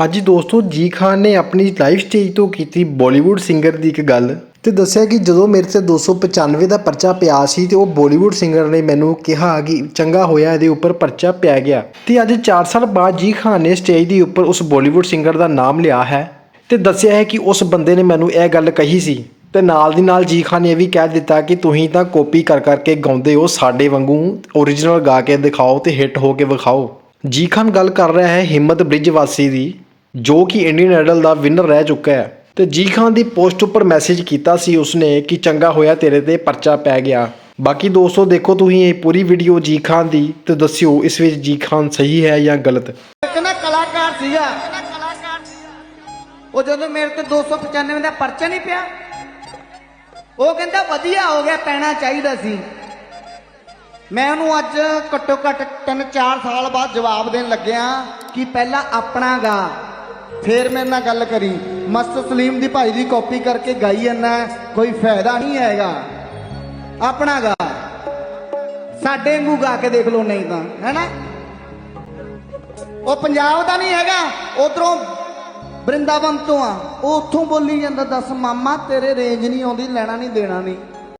ਹਾਂਜੀ ਦੋਸਤੋ, ਜੀ ਖਾਨ ਨੇ ਆਪਣੀ ਲਾਈਵ ਸਟੇਜ ਤੋਂ ਕੀਤੀ ਬਾਲੀਵੁੱਡ ਸਿੰਗਰ ਦੀ ਇੱਕ ਗੱਲ। ਤੇ ਦੱਸਿਆ ਕਿ ਜਦੋਂ ਮੇਰੇ ਤੇ 295 ਦਾ ਪਰਚਾ ਪਿਆ ਸੀ ਤੇ ਉਹ ਬਾਲੀਵੁੱਡ ਸਿੰਗਰ ਨੇ ਮੈਨੂੰ ਕਿਹਾ ਕਿ ਚੰਗਾ ਹੋਇਆ, ਇਹਦੇ ਉੱਪਰ ਪਰਚਾ ਪਿਆ ਗਿਆ। ਤੇ ਅੱਜ 4 ਸਾਲ ਬਾਅਦ ਜੀ ਖਾਨ ਨੇ ਸਟੇਜ ਦੇ ਉੱਪਰ ਉਸ ਬਾਲੀਵੁੱਡ ਸਿੰਗਰ ਦਾ ਨਾਮ ਲਿਆ ਹੈ ਤੇ ਦੱਸਿਆ ਹੈ ਕਿ ਉਸ ਬੰਦੇ ਨੇ ਮੈਨੂੰ ਇਹ ਗੱਲ ਕਹੀ ਸੀ। ਤੇ ਨਾਲ ਦੀ ਨਾਲ ਜੀ ਖਾਨ ਨੇ ਇਹ ਵੀ ਕਹਿ ਦਿੱਤਾ ਕਿ ਤੁਸੀਂ ਤਾਂ ਕਾਪੀ ਕਰ ਕਰਕੇ ਗਾਉਂਦੇ ਹੋ, ਸਾਡੇ ਵਾਂਗੂ ਓਰੀਜਨਲ ਗਾ ਕੇ ਦਿਖਾਓ ਤੇ ਹਿੱਟ ਹੋ ਕੇ ਵਿਖਾਓ। ਜੀ ਖਾਨ ਗੱਲ ਕਰ ਰਿਹਾ ਹੈ ਹਿੰਮਤ ਬ੍ਰਿਜ ਵਾਸੀ ਦੀ। ਜੋ ਕਿ ਇੰਡੀਅਨ ਆਈਡਲ ਦਾ ਵਿਨਰ ਰਹਿ ਚੁੱਕਾ ਹੈ। ਤੇ ਜੀ ਖਾਨ ਦੀ ਪੋਸਟ ਉੱਪਰ ਮੈਸੇਜ ਕੀਤਾ ਸੀ ਉਸਨੇ ਕਿ ਚੰਗਾ ਹੋਇਆ ਤੇਰੇ ਤੇ ਪਰਚਾ ਪੈ ਗਿਆ। ਬਾਕੀ ਦੋਸਤੋ, ਦੇਖੋ ਤੁਸੀਂ ਇਹ ਪੂਰੀ ਵੀਡੀਓ ਜੀ ਖਾਨ ਦੀ ਤੇ ਦੱਸਿਓ ਇਸ ਵਿੱਚ ਜੀ ਖਾਨ ਸਹੀ ਹੈ ਜਾਂ ਗਲਤ। ਇੱਕ ਕਲਾਕਾਰ ਸੀਗਾ। ਉਹ ਜਦੋਂ ਮੇਰੇ ਤੇ 295 ਦਾ ਪਰਚਾ ਨਹੀਂ ਪਿਆ, ਉਹ ਕਹਿੰਦਾ ਵਧੀਆ ਹੋ ਗਿਆ, ਪੈਣਾ ਚਾਹੀਦਾ ਸੀ। ਮੈਂ ਉਹਨੂੰ ਅੱਜ ਘੱਟੋ ਘੱਟ 3-4 ਸਾਲ ਬਾਅਦ ਜਵਾਬ ਦੇਣ ਲੱਗਿਆ ਕਿ ਪਹਿਲਾਂ ਆਪਣਾ ਗਾ ਫੇਰ ਮੇਰੇ ਨਾਲ ਗੱਲ ਕਰੀ। ਮਸਤ ਸਲੀਮ ਦੀ ਭਾਈ ਦੀ ਕਾਪੀ ਕਰਕੇ ਗਾਈ ਜਾਂਦਾ ਕੋਈ ਫਾਇਦਾ ਨਹੀਂ ਹੈਗਾ। ਆਪਣਾ ਗਾ ਸਾਡੇ ਵਾਂਗੂ ਗਾ ਕੇ ਦੇਖ ਲਓ ਨਹੀਂ ਤਾਂ, ਹੈਨਾ? ਉਹ ਪੰਜਾਬ ਦਾ ਨਹੀਂ ਹੈਗਾ, ਉਧਰੋਂ ਬ੍ਰਿੰਦਾਵਨ ਤੋਂ ਆ। ਉਹ ਉੱਥੋਂ ਬੋਲੀ ਜਾਂਦਾ, ਦੱਸ, ਮਾਮਾ, ਤੇਰੇ ਰੇਂਜ ਨਹੀਂ ਆਉਂਦੀ, ਲੈਣਾ ਨਹੀਂ, ਦੇਣਾ ਨਹੀਂ।